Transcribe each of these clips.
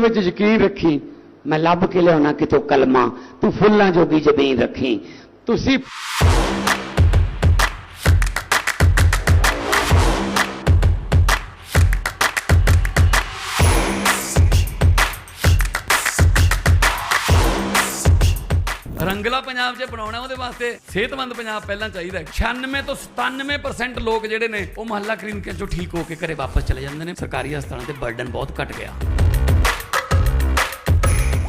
ਵਿੱਚ ਯਕੀਨ ਰੱਖੀ, ਮੈਂ ਲੱਭ ਕੇ ਲਿਆਉਣਾ ਕਿਤੋਂ ਕਲਮਾ, ਤੂੰ ਫੁੱਲਾਂ ਜੋਗੀ ਜ਼ਮੀਨ ਰੱਖੀ। ਤੁਸੀਂ ਰੰਗਲਾ ਪੰਜਾਬ ਚ ਬਣਾਉਣਾ ਉਹਦੇ ਵਾਸਤੇ ਸਿਹਤਮੰਦ ਪੰਜਾਬ ਪਹਿਲਾਂ ਚਾਹੀਦਾ ਹੈ। 96 ਤੋਂ 97% ਲੋਕ ਜਿਹੜੇ ਨੇ ਉਹ ਮਹੱਲਾ ਕਲੀਨਿਕਾਂ ਚੋਂ ਠੀਕ ਹੋ ਕੇ ਘਰੇ ਵਾਪਸ ਚਲੇ ਜਾਂਦੇ ਨੇ। ਸਰਕਾਰੀ ਹਸਪਤਾਲਾਂ ਤੇ ਬਰਡਨ ਬਹੁਤ ਘਟ ਗਿਆ।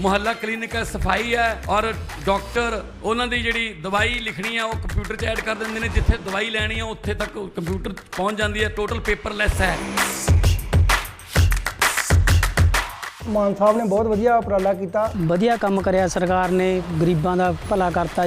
ਮੁਹੱਲਾ ਕਲੀਨਿਕ ਹੈ ਸਫ਼ਾਈ ਹੈ ਔਰ ਡਾਕਟਰ ਉਹਨਾਂ ਦੀ ਜਿਹੜੀ ਦਵਾਈ ਲਿਖਣੀ ਹੈ ਉਹ ਕੰਪਿਊਟਰ 'ਚ ਐਡ ਕਰ ਦਿੰਦੇ ਨੇ। ਜਿੱਥੇ ਦਵਾਈ ਲੈਣੀ ਹੈ ਉੱਥੇ ਤੱਕ ਕੰਪਿਊਟਰ ਪਹੁੰਚ ਜਾਂਦੀ ਹੈ। ਟੋਟਲ ਪੇਪਰਲੈਸ ਹੈ। ਮਾਨ ਸਾਹਿਬ ਨੇ ਬਹੁਤ ਵਧੀਆ ਉਪਰਾਲਾ ਕੀਤਾ। ਵਧੀਆ ਕੰਮ ਕਰਿਆ ਸਰਕਾਰ ਨੇ। ਗਰੀਬਾਂ ਦਾ ਭਲਾ ਕਰਤਾ।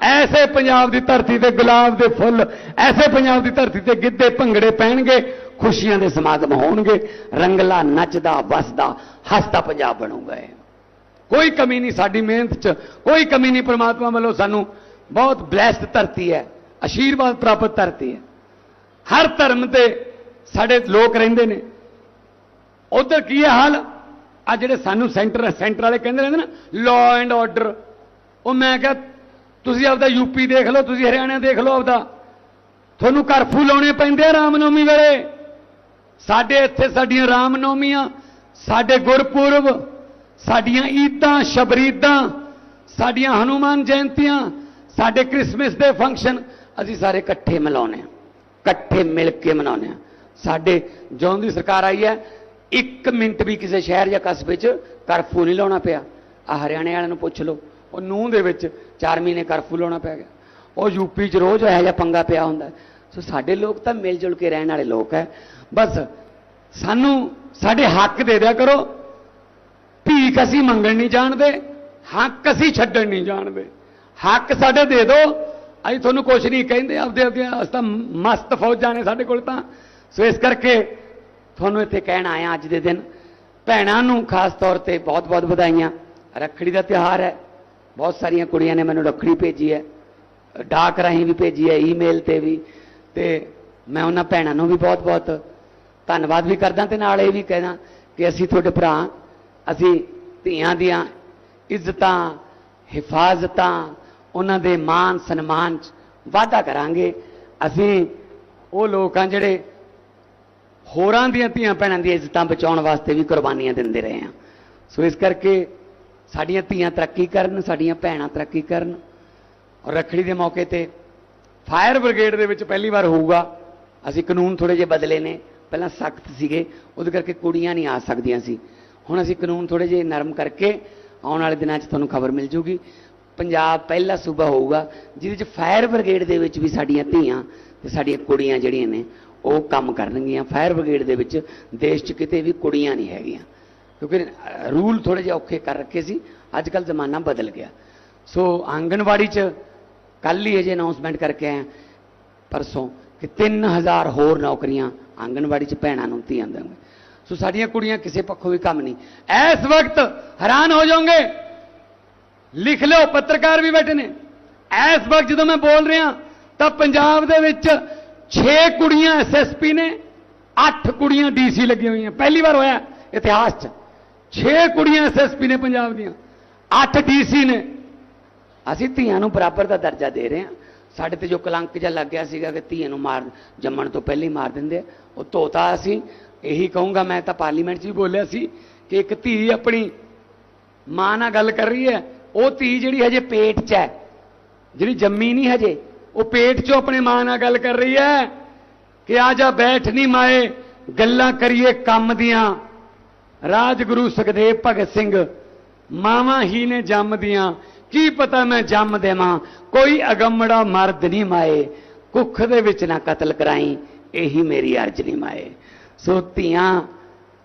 ਐਸੇ ਪੰਜਾਬ ਦੀ ਧਰਤੀ ਤੇ ਗੁਲਾਬ ਦੇ ਫੁੱਲ, ਐਸੇ ਪੰਜਾਬ ਦੀ ਧਰਤੀ ਤੇ ਗਿੱਧੇ ਭੰਗੜੇ ਪੈਣਗੇ, ਖੁਸ਼ੀਆਂ ਦੇ ਸਮਾਗਮ ਹੋਣਗੇ, ਰੰਗਲਾ ਨੱਚਦਾ, ਵਸਦਾ, ਹੱਸਦਾ ਪੰਜਾਬ ਬਣੂਗਾ ਕੋਈ ਕਮੀ ਨਹੀਂ ਸਾਡੀ ਮਿਹਨਤ 'ਚ, ਕੋਈ ਕਮੀ ਨਹੀਂ ਪ੍ਰਮਾਤਮਾ ਵੱਲੋਂ ਸਾਨੂੰ। ਬਹੁਤ ਬਲੈਸਡ ਧਰਤੀ ਹੈ ਆਸ਼ੀਰਵਾਦ ਪ੍ਰਾਪਤ ਧਰਤੀ ਹੈ। ਹਰ ਧਰਮ ਤੇ ਸਾਡੇ ਲੋਕ ਰਹਿੰਦੇ ਨੇ। ਉਧਰ ਕੀ ਹੈ ਹਾਲ? ਆ ਜਿਹੜੇ ਸਾਨੂੰ ਸੈਂਟਰ ਸੈਂਟਰ ਵਾਲੇ ਕਹਿੰਦੇ ਰਹਿੰਦੇ ਨਾ ਲਾਅ ਐਂਡ ਆਰਡਰ ਉਹ ਮੈਂ ਕਿਹਾ ਤੁਸੀਂ ਆਪਦਾ ਯੂਪੀ ਦੇਖ ਲਓ, ਤੁਸੀਂ ਹਰਿਆਣਾ ਦੇਖ ਲਓ ਆਪਦਾ। ਤੁਹਾਨੂੰ ਕਰਫਿਊ ਲਾਉਣੇ ਪੈਂਦੇ ਆ ਰਾਮਨੌਮੀ ਵੇਲੇ। ਸਾਡੇ ਇੱਥੇ ਸਾਡੀਆਂ ਰਾਮਨੌਮੀਆਂ, ਸਾਡੇ ਗੁਰਪੁਰਬ, ਸਾਡੀਆਂ ਈਦਾਂ ਸ਼ਬਰੀਦਾਂ, ਸਾਡੀਆਂ ਹਨੂਮਾਨ ਜਯੰਤੀਆਂ ਸਾਡੇ ਕ੍ਰਿਸਮਸ ਦੇ ਫੰਕਸ਼ਨ, ਅਸੀਂ ਸਾਰੇ ਇਕੱਠੇ ਮਨਾਉਂਦੇ ਆ ਇਕੱਠੇ ਮਿਲ ਕੇ ਮਨਾਉਂਦੇ ਆ ਸਾਡੇ ਜਦੋਂ ਦੀ ਸਰਕਾਰ ਆਈ ਹੈ, ਇੱਕ ਮਿੰਟ ਵੀ ਕਿਸੇ ਸ਼ਹਿਰ ਜਾਂ ਕਸਬੇ 'ਚ ਕਰਫਿਊ ਨਹੀਂ ਲਾਉਣਾ ਪਿਆ। ਆ ਹਰਿਆਣੇ ਵਾਲਿਆਂ ਨੂੰ ਪੁੱਛ ਲਓ। ਉਹ ਨੂੰਹ ਦੇ ਵਿੱਚ 4 ਮਹੀਨੇ ਕਰਫਿਊ ਲਾਉਣਾ ਪੈ ਗਿਆ। ਉਹ ਯੂਪੀ 'ਚ ਰੋਜ਼ ਇਹੋ ਜਿਹਾ ਪੰਗਾ ਪਿਆ ਹੁੰਦਾ ਸੋ ਸਾਡੇ ਲੋਕ ਤਾਂ ਮਿਲ ਜੁਲ ਕੇ ਰਹਿਣ ਵਾਲੇ ਲੋਕ ਹੈ। ਬਸ ਸਾਨੂੰ ਸਾਡੇ ਹੱਕ ਦੇ ਦਿਆ ਕਰੋ। ਭੀਖ ਅਸੀਂ ਮੰਗਣ ਨਹੀਂ ਜਾਣਦੇ, ਹੱਕ ਅਸੀਂ ਛੱਡਣ ਨਹੀਂ ਜਾਣਦੇ। ਹੱਕ ਸਾਡੇ ਦੇ ਦਿਓ। ਅਸੀਂ ਤੁਹਾਨੂੰ ਕੁਝ ਨਹੀਂ ਕਹਿੰਦੇ, ਆਪਦੇ ਆਪਦੇ ਅਸੀਂ ਤਾਂ ਮਸਤ ਫੌਜਾਂ ਨੇ ਸਾਡੇ ਕੋਲ ਤਾਂ। ਸੋ ਇਸ ਕਰਕੇ ਤੁਹਾਨੂੰ ਇੱਥੇ ਕਹਿਣ ਆਇਆ ਅੱਜ ਦੇ ਦਿਨ। ਭੈਣਾਂ ਨੂੰ ਖਾਸ ਤੌਰ ਤੇ ਬਹੁਤ-ਬਹੁਤ ਵਧਾਈਆਂ। ਰੱਖੜੀ ਦਾ ਤਿਉਹਾਰ ਹੈ। ਬਹੁਤ ਸਾਰੀਆਂ ਕੁੜੀਆਂ ਨੇ ਮੈਨੂੰ ਰੱਖੜੀ ਭੇਜੀ ਹੈ, ਡਾਕ ਰਾਹੀਂ ਵੀ ਭੇਜੀ ਹੈ ਈਮੇਲ ਤੇ ਵੀ, ਤੇ ਮੈਂ ਉਹਨਾਂ ਭੈਣਾਂ ਨੂੰ ਵੀ ਬਹੁਤ-ਬਹੁਤ ਧੰਨਵਾਦ ਵੀ ਕਰਦਾ ਤੇ ਨਾਲ ਇਹ ਵੀ ਕਹਿਣਾ ਕਿ ਅਸੀਂ ਤੁਹਾਡੇ ਭਰਾ ਅਸੀਂ ਧੀਆਂ ਦੀਆਂ ਇੱਜ਼ਤਾਂ, ਹਿਫਾਜ਼ਤਾਂ, ਉਹਨਾਂ ਦੇ ਮਾਨ ਸਨਮਾਨ ਚ ਵਾਅਦਾ ਕਰਾਂਗੇ। ਅਸੀਂ ਉਹ ਲੋਕ ਲੋਕਾਂ ਜਿਹੜੇ ਹੋਰਾਂ ਦੀਆਂ ਧੀਆਂ ਭੈਣਾਂ ਦੀਆਂ ਇੱਜ਼ਤਾਂ ਬਚਾਉਣ ਵਾਸਤੇ ਵੀ ਕੁਰਬਾਨੀਆਂ ਦਿੰਦੇ ਰਹੇ ਹਾਂ। ਸੋ ਇਸ ਕਰਕੇ ਸਾਡੀਆਂ ਧੀਆਂ ਤਰੱਕੀ ਕਰਨ, ਸਾਡੀਆਂ ਭੈਣਾਂ ਤਰੱਕੀ ਕਰਨ। ਔਰ ਰੱਖੜੀ ਦੇ ਮੌਕੇ ਤੇ ਫਾਇਰ ਬ੍ਰਿਗੇਡ ਦੇ ਵਿੱਚ ਪਹਿਲੀ ਵਾਰ ਹੋਊਗਾ। ਅਸੀਂ ਕਾਨੂੰਨ ਥੋੜੇ ਜਿਹੇ ਬਦਲੇ ਨੇ। ਪਹਿਲਾਂ ਸਖਤ ਸੀਗੇ, ਉਹਦੇ ਕਰਕੇ ਕੁੜੀਆਂ ਨਹੀਂ ਆ ਸਕਦੀਆਂ ਸੀ। ਹੁਣ ਅਸੀਂ ਕਾਨੂੰਨ ਥੋੜੇ ਜਿਹੇ ਨਰਮ ਕਰਕੇ ਆਉਣ ਵਾਲੇ ਦਿਨਾਂ 'ਚ ਤੁਹਾਨੂੰ ਖਬਰ ਮਿਲ ਜੂਗੀ। ਪੰਜਾਬ ਪਹਿਲਾ ਸੂਬਾ ਹੋਊਗਾ, ਜਿਹਦੇ 'ਚ ਫਾਇਰ ਬ੍ਰਿਗੇਡ ਦੇ ਵਿੱਚ ਵੀ ਸਾਡੀਆਂ ਧੀਆਂ ਤੇ ਸਾਡੀਆਂ ਕੁੜੀਆਂ ਜਿਹੜੀਆਂ ਨੇ, ਉਹ ਕੰਮ ਕਰਨਗੀਆਂ। ਫਾਇਰ ਬ੍ਰਿਗੇਡ ਦੇ ਵਿੱਚ ਦੇਸ਼ 'ਚ ਕਿਤੇ ਵੀ ਕੁੜੀਆਂ ਨਹੀਂ ਹੈਗੀਆਂ। ਕਿਉਂਕਿ ਰੂਲ ਥੋੜੇ ਜਿਹੇ ਔਖੇ ਕਰ ਰੱਖੇ ਸੀ ਅੱਜ ਕੱਲ ਜ਼ਮਾਨਾ ਬਦਲ ਗਿਆ ਸੋ ਆਂਗਣਵਾੜੀ 'ਚ ਕੱਲ ਹੀ ਅਜੇ ਅਨਾਉਂਸਮੈਂਟ ਕਰਕੇ ਆਇਆ ਪਰਸੋਂ ਕਿ 3000 ਹੋਰ ਨੌਕਰੀਆਂ ਆਂਗਣਵਾੜੀ 'ਚ ਭੈਣਾਂ ਨੂੰ ਧੀਆਂ ਦੇਵਾਂਗੇ ਸੋ ਸਾਡੀਆਂ ਕੁੜੀਆਂ ਕਿਸੇ ਪੱਖੋਂ ਵੀ ਕੰਮ ਨਹੀਂ ਇਸ ਵਕਤ ਹੈਰਾਨ ਹੋ ਜਾਓਗੇ ਲਿਖ ਲਿਓ ਪੱਤਰਕਾਰ ਵੀ ਬੈਠੇ ਨੇ ਇਸ ਵਕਤ ਜਦੋਂ ਮੈਂ ਬੋਲ ਰਿਹਾ ਤਾਂ ਪੰਜਾਬ ਦੇ ਵਿੱਚ 6 ਕੁੜੀਆਂ ਐਸਐਸਪੀ ਨੇ 8 ਕੁੜੀਆਂ ਡੀਸੀ ਲੱਗੀਆਂ ਹੋਈਆਂ ਪਹਿਲੀ ਵਾਰ ਹੋਇਆ ਇਤਿਹਾਸ 'ਚ 6 ਕੁੜੀਆਂ ਐਸਐਸਪੀ ਨੇ ਪੰਜਾਬ ਦੀਆਂ 8 ਡੀਸੀ ਨੇ। ਅਸੀਂ ਧੀਆਂ ਨੂੰ ਬਰਾਬਰ ਦਾ ਦਰਜਾ ਦੇ ਰਹੇ ਹਾਂ। ਸਾਡੇ ਤੇ ਜੋ ਕਲੰਕ ਜਿਹਾ ਲੱਗ ਗਿਆ ਸੀਗਾ ਕਿ ਧੀਆਂ ਨੂੰ ਮਾਰ, ਜੰਮਣ ਤੋਂ ਪਹਿਲਾਂ ਹੀ ਮਾਰ ਦਿੰਦੇ ਉਹ ਧੋਤਾ ਅਸੀਂ। ਇਹੀ ਕਹੂੰਗਾ, ਮੈਂ ਤਾਂ ਪਾਰਲੀਮੈਂਟ 'ਚ ਵੀ ਬੋਲਿਆ ਸੀ ਕਿ ਇੱਕ ਧੀ ਆਪਣੀ ਮਾਂ ਨਾਲ ਗੱਲ ਕਰ ਰਹੀ ਹੈ। ਉਹ ਧੀ ਜਿਹੜੀ ਹਜੇ ਪੇਟ 'ਚ ਹੈ, ਜਿਹੜੀ ਜੰਮੀ ਨਹੀਂ ਹਜੇ, ਉਹ ਪੇਟ 'ਚੋਂ ਆਪਣੇ ਮਾਂ ਨਾਲ ਗੱਲ ਕਰ ਰਹੀ ਹੈ ਕਿ ਆ ਜਾ ਬੈਠ ਨਹੀਂ ਮਾਏ, ਗੱਲਾਂ ਕਰੀਏ ਕੰਮ ਦੀਆਂ। ਰਾਜਗੁਰੂ ਸੁਖਦੇਵ ਭਗਤ ਸਿੰਘ, ਮਾਵਾਂ ਹੀ ਨੇ ਜੰਮਦੀਆਂ ਕੀ ਪਤਾ ਮੈਂ ਜੰਮ ਦੇਵਾਂ? ਕੋਈ ਅਗੰਮੜਾ ਮਰਦ ਨਹੀਂ ਮਾਏ। ਕੁੱਖ ਦੇ ਵਿੱਚ ਨਾ ਕਤਲ ਕਰਾਈ, ਇਹੀ ਮੇਰੀ ਅਰਜ਼ ਨਹੀਂ ਮਾਏ। ਸੋ ਧੀਆਂ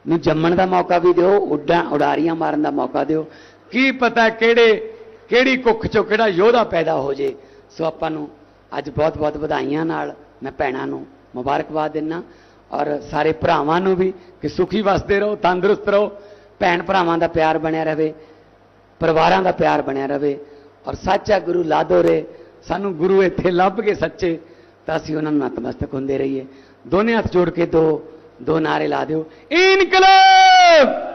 ਨੂੰ ਜੰਮਣ ਦਾ ਮੌਕਾ ਵੀ ਦਿਓ, ਉੱਡਾਂ, ਉਡਾਰੀਆਂ ਮਾਰਨ ਦਾ ਮੌਕਾ ਦਿਓ। ਕੀ ਪਤਾ ਕਿਹੜੇ, ਕਿਹੜੀ ਕੁੱਖ ਚੋਂ ਕਿਹੜਾ ਯੋਧਾ ਪੈਦਾ ਹੋ ਜੇ। ਸੋ ਆਪਾਂ ਨੂੰ ਅੱਜ ਬਹੁਤ ਬਹੁਤ ਵਧਾਈਆਂ ਨਾਲ ਮੈਂ ਭੈਣਾਂ ਨੂੰ ਮੁਬਾਰਕਬਾਦ ਦਿੰਨਾ। ਔਰ ਸਾਰੇ ਭਰਾਵਾਂ ਨੂੰ ਵੀ ਕਿ ਸੁਖੀ ਵਸਦੇ ਰਹੋ, ਤੰਦਰੁਸਤ ਰਹੋ। ਭੈਣ ਭਰਾਵਾਂ ਦਾ ਪਿਆਰ ਬਣਿਆ ਰਹੇ, ਪਰਿਵਾਰਾਂ ਦਾ ਪਿਆਰ ਬਣਿਆ ਰਹੇ। ਔਰ ਸੱਚਾ ਗੁਰੂ ਲਾਦੋ ਰੇ ਸਾਨੂੰ ਗੁਰੂ ਇੱਥੇ ਲੱਭ ਕੇ ਸੱਚੇ, ਤਾਂ ਅਸੀਂ ਉਹਨਾਂ ਨੂੰ ਨਤਮਸਤਕ ਹੁੰਦੇ ਰਹੀਏ। ਦੋਨੇ ਹੱਥ ਜੋੜ ਕੇ ਦੋ ਦੋ ਨਾਰੇ ਲਾ ਦਿਓ। ਇਨਕਲਾਬ!